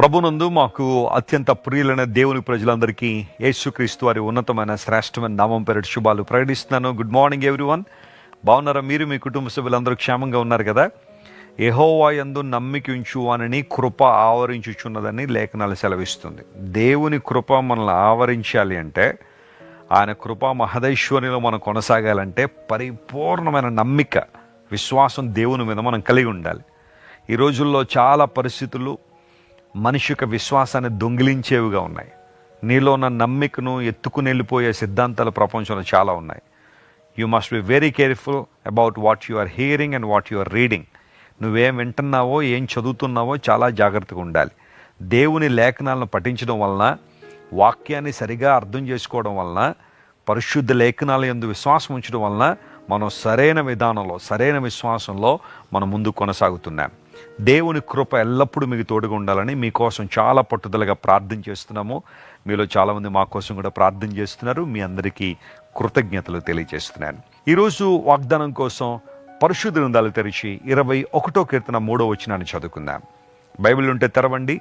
ప్రభునందు మాకు అత్యంత ప్రియులైన దేవుని ప్రజలందరికీ యేసుక్రీస్తు వారి ఉన్నతమైన శ్రేష్టమైన నామం పేరు శుభాలు ప్రకటిస్తున్నాను. గుడ్ మార్నింగ్ ఎవ్రీవన్ బాగున్నారా? మీరు మీ కుటుంబ సభ్యులందరూ క్షేమంగా ఉన్నారు కదా? ఎహోవా యందు నమ్మిక ఉంచు అని కృప ఆవరించుచున్నదని లేఖనాలు సెలవిస్తుంది. దేవుని కృప మనల్ని ఆవరించాలి అంటే ఆయన కృప మహదైశ్వర్యంలో మనం కొనసాగాలంటే పరిపూర్ణమైన నమ్మిక విశ్వాసం దేవుని మీద మనం కలిగి ఉండాలి. ఈ రోజుల్లో చాలా పరిస్థితులు మనిషి యొక్క విశ్వాసాన్ని దొంగిలించేవిగా ఉన్నాయి. నీలో ఉన్న నమ్మికను ఎత్తుకుని వెళ్ళిపోయే సిద్ధాంతాలు ప్రపంచంలో చాలా ఉన్నాయి. You must be very careful about what you are hearing and what you are reading నువ్వేం వింటున్నావో ఏం చదువుతున్నావో చాలా జాగ్రత్తగా ఉండాలి. దేవుని లేఖనాలను పఠించడం వలన వాక్యాన్ని సరిగా అర్థం చేసుకోవడం వలన పరిశుద్ధ లేఖనాల ఎందు విశ్వాసం ఉంచడం వలన మనం సరైన విధానంలో సరైన విశ్వాసంలో మనం ముందు కొనసాగుతున్నాం. దేవుని కృప ఎల్లప్పుడూ మీకు తోడుగా ఉండాలని మీకోసం చాలా పట్టుదలగా ప్రార్థన చేస్తున్నాము. మీలో చాలామంది మా కోసం కూడా ప్రార్థన చేస్తున్నారు. మీ అందరికీ కృతజ్ఞతలు తెలియజేస్తున్నాను. ఈరోజు వాగ్దానం కోసం పరిశుద్ధ గ్రంథాలు తెరిచి ఇరవై ఒకటో కీర్తన మూడో వచనాన్ని చదువుకుందాం. బైబిల్ ఉంటే తెరవండి.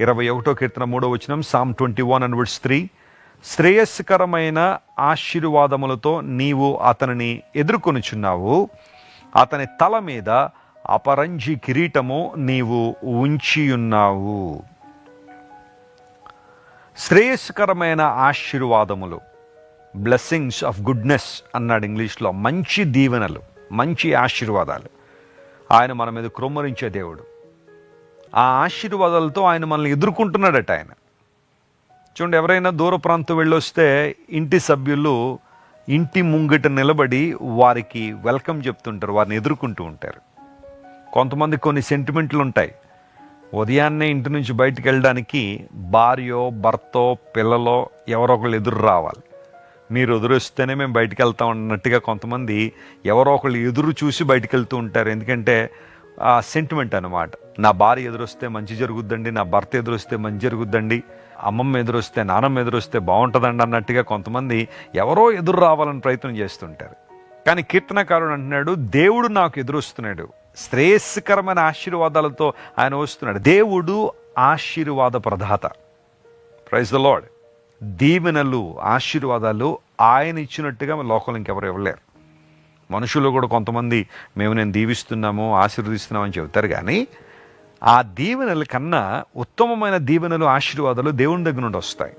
ఇరవై ఒకటో కీర్తన మూడో వచనం psalm twenty one and three శ్రేయస్కరమైన ఆశీర్వాదములతో నీవు అతనిని ఎదుర్కొనుచున్నావు. అతని తల మీద అపరంజి కిరీటము నీవు ఉంచియున్నావు. శ్రేయస్కరమైన ఆశీర్వాదములు బ్లెస్సింగ్స్ ఆఫ్ గుడ్నెస్ అన్నాడు ఇంగ్లీష్లో మంచి దీవెనలు మంచి ఆశీర్వాదాలు. ఆయన మన మీద క్రొమ్మరించే దేవుడు. ఆ ఆశీర్వాదాలతో ఆయన మనల్ని ఎదుర్కొంటున్నాడట ఆయన. చూడండి ఎవరైనా దూర ప్రాంతం వెళ్ళొస్తే ఇంటి సభ్యులు ఇంటి ముంగిట నిలబడి వారికి వెల్కమ్ చెప్తుంటారు వారిని ఎదుర్కొంటూ ఉంటారు. కొంతమంది కొన్ని సెంటిమెంట్లు ఉంటాయి. ఉదయాన్నే ఇంటి నుంచి బయటికి వెళ్ళడానికి భార్యో భర్తో పిల్లలో ఎవరో ఒకళ్ళు ఎదురు రావాలి. మీరు ఎదురొస్తేనే మేము బయటకు వెళ్తాం అన్నట్టుగా కొంతమంది ఎవరో ఒకళ్ళు ఎదురు చూసి బయటకు వెళ్తూ ఉంటారు. ఎందుకంటే ఆ సెంటిమెంట్ అనమాట నా భార్య ఎదురొస్తే మంచి జరుగుద్దండి నా భర్త ఎదురొస్తే మంచి జరుగుద్దండి అమ్మమ్మ ఎదురొస్తే నానమ్మ ఎదురొస్తే బాగుంటుందండి అన్నట్టుగా కొంతమంది ఎవరో ఎదురు రావాలని ప్రయత్నం చేస్తుంటారు. కానీ కీర్తనకారుడు అంటున్నాడు దేవుడు నాకు ఎదురొస్తున్నాడు. శ్రేయస్కరమైన ఆశీర్వాదాలతో ఆయన వస్తున్నాడు. దేవుడు ఆశీర్వాద ప్రదాత. ప్రైజ్ ద లాడ్ దీవెనలు ఆశీర్వాదాలు ఆయన ఇచ్చినట్టుగా లోకంలో ఇంకెవరు ఇవ్వలేరు. మనుషులు కూడా కొంతమంది మేము నేను దీవిస్తున్నాము ఆశీర్వదిస్తున్నామని చెబుతారు కానీ ఆ దీవెనల కన్నా ఉత్తమమైన దీవెనలు ఆశీర్వాదాలు దేవుని దగ్గర నుండి వస్తాయి.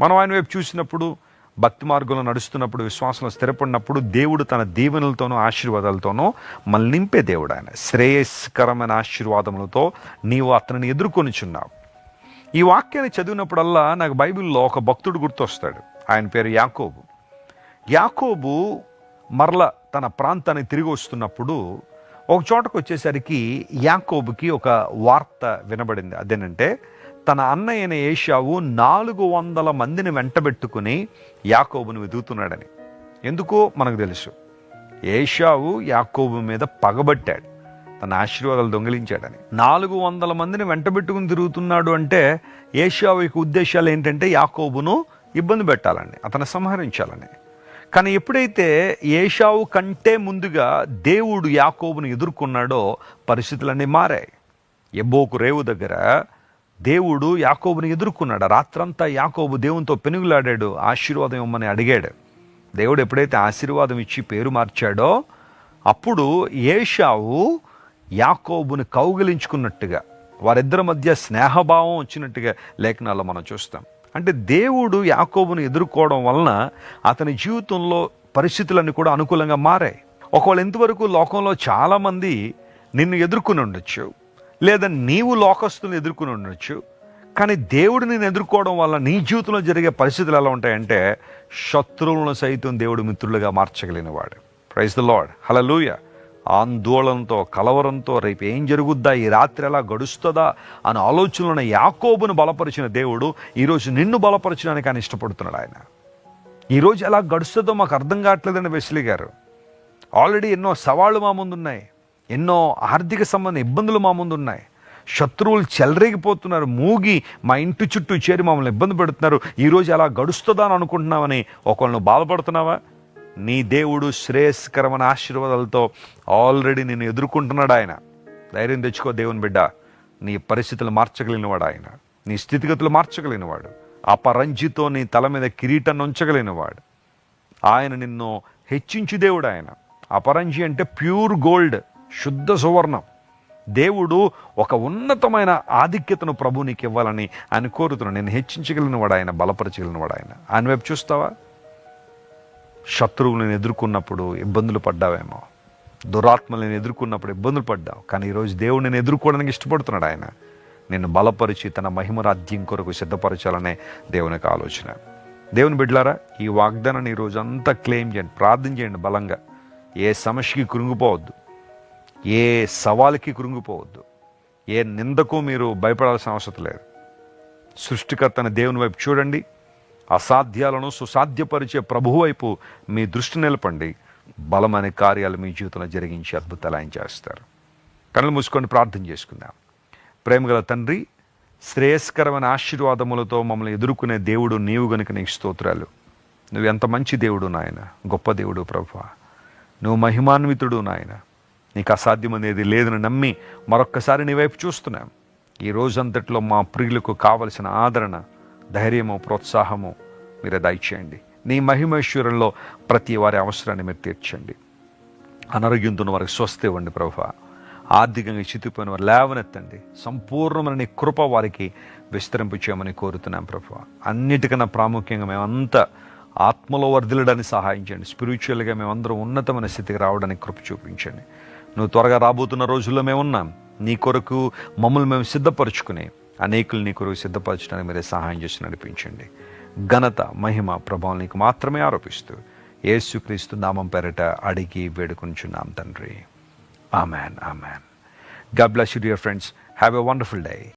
మనం ఆయన వైపు చూసినప్పుడు భక్తి మార్గంలో నడుస్తున్నప్పుడు విశ్వాసంలో స్థిరపడినప్పుడు దేవుడు తన దీవెనలతోనూ ఆశీర్వాదాలతోనూ మళ్ళీ నింపే దేవుడు ఆయన. శ్రేయస్కరమైన ఆశీర్వాదములతో నీవు అతనిని ఎదుర్కొనిచున్నావు. ఈ వాక్యాన్ని చదివినప్పుడల్లా నాకు బైబిల్లో ఒక భక్తుడు గుర్తొస్తాడు. ఆయన పేరు యాకోబు. యాకోబు మరల తన ప్రాంతానికి తిరిగి వస్తున్నప్పుడు ఒక చోటకు వచ్చేసరికి యాకోబుకి ఒక వార్త వినబడింది. అదేనంటే తన అన్నయ్యన ఏషావు నాలుగు వందల మందిని వెంటబెట్టుకుని యాకోబును వెతుకుతున్నాడని ఎందుకో మనకు తెలుసు. ఏషావు యాకోబు మీద పగబట్టాడు. తన ఆశీర్వాదాలు దొంగిలించాడని. నాలుగు వందల మందిని వెంటబెట్టుకుని తిరుగుతున్నాడు అంటే ఏషావు యొక్క ఉద్దేశాలు ఏంటంటే యాకోబును ఇబ్బంది పెట్టాలని అతను సంహరించాలని. కానీ ఎప్పుడైతే ఏషావు కంటే ముందుగా దేవుడు యాకోబును ఎదుర్కొన్నాడో పరిస్థితులన్నీ మారాయి. ఎబ్బోకు రేవు దగ్గర దేవుడు యాకోబుని ఎదుర్కొన్నాడు. రాత్రంతా యాకోబు దేవునితో పెనుగులాడాడు. ఆశీర్వాదం ఇవ్వమని అడిగాడు. దేవుడు ఎప్పుడైతే ఆశీర్వాదం ఇచ్చి పేరు మార్చాడో అప్పుడు ఏషావు యాకోబుని కౌగిలించుకున్నట్టుగా వారిద్దరి మధ్య స్నేహభావం వచ్చినట్టుగా లేఖనాల్లో మనం చూస్తాం. అంటే దేవుడు యాకోబును ఎదుర్కోవడం వలన అతని జీవితంలో పరిస్థితులన్నీ కూడా అనుకూలంగా మారాయి. ఒకవేళ ఇంతవరకు లోకంలో చాలామంది నిన్ను ఎదుర్కొని ఉండొచ్చు. లేదా నీవు లోకస్తులను ఎదుర్కొని ఉండొచ్చు కానీ దేవుడు నేను ఎదుర్కోవడం వల్ల నీ జీవితంలో జరిగే పరిస్థితులు ఎలా ఉంటాయంటే శత్రువులను సైతం దేవుడు మిత్రులుగా మార్చగలిగినవాడు. ప్రైజ్ ద లాడ్ హలలుయ ఆందోళనతో కలవరంతో రేపు ఏం జరుగుద్దా ఈ రాత్రి ఎలా గడుస్తుందా అని ఆలోచనలో యాకోబును బలపరిచిన దేవుడు ఈరోజు నిన్ను బలపరచడానికి ఆయన ఇష్టపడుతున్నాడు ఆయన. ఈరోజు ఎలా గడుస్తుందో మాకు అర్థం కావట్లేదని వెస్లీ గారు. ఆల్రెడీ ఎన్నో సవాళ్ళు మా ముందు ఉన్నాయి ఎన్నో ఆర్థిక సంబంధ ఇబ్బందులు మా ముందు ఉన్నాయి. శత్రువులు చెలరేగిపోతున్నారు మూగి మా ఇంటి చుట్టూ చేరి మమ్మల్ని ఇబ్బంది పెడుతున్నారు. ఈరోజు ఎలా గడుస్తుందా అని అనుకుంటున్నావని ఒకళ్ళను బాధపడుతున్నావా? నీ దేవుడు శ్రేయస్కరమైన ఆశీర్వాదాలతో ఆల్రెడీ నేను ఎదుర్కొంటున్నాడు ఆయన. ధైర్యం తెచ్చుకో దేవుని బిడ్డ. నీ పరిస్థితులు మార్చగలిగినవాడు ఆయన. నీ స్థితిగతులు మార్చగలిగినవాడు. అపరంజితో నీ తల మీద కిరీటాన్ని ఉంచగలిగినవాడు. ఆయన నిన్ను హెచ్చించు దేవుడు ఆయన. అపరంజి అంటే ప్యూర్ గోల్డ్. శుద్ధ సువర్ణం. దేవుడు ఒక ఉన్నతమైన ఆధిక్యతను ప్రభు నీకు ఇవ్వాలని ఆయన కోరుతున్నాను నేను హెచ్చించగలిగిన వాడు ఆయన బలపరచగలిగిన వాడు ఆయన. ఆయన వైపు చూస్తావా? శత్రువులను ఎదుర్కొన్నప్పుడు ఇబ్బందులు పడ్డావేమో. దురాత్మలను ఎదుర్కొన్నప్పుడు ఇబ్బందులు పడ్డావు. కానీ ఈరోజు దేవుడు నేను ఎదుర్కోవడానికి ఇష్టపడుతున్నాడు ఆయన. నిన్ను బలపరిచి తన మహిమరాజ్యం కొరకు సిద్ధపరచాలనే దేవునికి ఆలోచన. దేవుని బిడ్డలారా ఈ వాగ్దానాన్ని ఈ రోజు అంతా క్లెయిమ్ చేయండి ప్రార్థన చేయండి బలంగా. ఏ సమస్యకి కృంగిపోవద్దు. ఏ సవాలుకి కృంగిపోవద్దు ఏ నిందకు మీరు భయపడాల్సిన అవసరం లేదు. సృష్టికర్తన దేవుని వైపు చూడండి. అసాధ్యాలను సుసాధ్యపరిచే ప్రభువు వైపు మీ దృష్టి నిలపండి. బలమైన కార్యాలు మీ జీవితంలో జరిగించి అద్భుతాలు ఆయన చేస్తారు. కళ్ళు మూసుకొని ప్రార్థన చేసుకుందాం. ప్రేమగల తండ్రి శ్రేయస్కరమైన ఆశీర్వాదములతో మమ్మల్ని ఎదుర్కొనే దేవుడు నీవు గనుక నీకు స్తోత్రాలు. నువ్వు ఎంత మంచి దేవుడు నాయన. గొప్ప దేవుడు ప్రభు. నువ్వు మహిమాన్వితుడు నాయన. నీకు అసాధ్యమనేది లేదని నమ్మి మరొక్కసారి నీ వైపు చూస్తున్నాం. ఈ రోజంతట్లో మా ప్రియులకు కావలసిన ఆదరణ ధైర్యము ప్రోత్సాహము మీరే దయచేయండి. నీ మహిమేశ్వరంలో ప్రతి వారి అవసరాన్ని మీరు తీర్చండి. అనారోగ్యంతో ఉన్న వారికి స్వస్థ ఇవ్వండి ప్రభు. ఆర్థికంగా చితిపోయిన వారు లేవనెత్తండి. సంపూర్ణమైన నీ కృప వారికి విస్తరింపు చేయమని కోరుతున్నాం ప్రభు. అన్నిటికన్నా ప్రాముఖ్యంగా మేమంతా ఆత్మలో వర్ధిల్లడానికి సహాయం చేయండి. స్పిరిచువల్గా మేమందరం ఉన్నతమైన స్థితికి రావడానికి కృప చూపించండి. నువ్వు త్వరగా రాబోతున్న రోజుల్లో మేము ఉన్నాం నీ కొరకు మమ్మల్ని మేము సిద్ధపరచుకుని అనేకులు నీ కొరకు సిద్ధపరచడానికి మీరే సహాయం చేసి నడిపించండి. ఘనత మహిమ ప్రభావం నీకు మాత్రమే ఆరోపిస్తూ యేసుక్రీస్తు నామం పేరట అడిగి వేడుకొంచున్నాం తండ్రి. Amen amen. God bless you, dear friends. Have a wonderful day.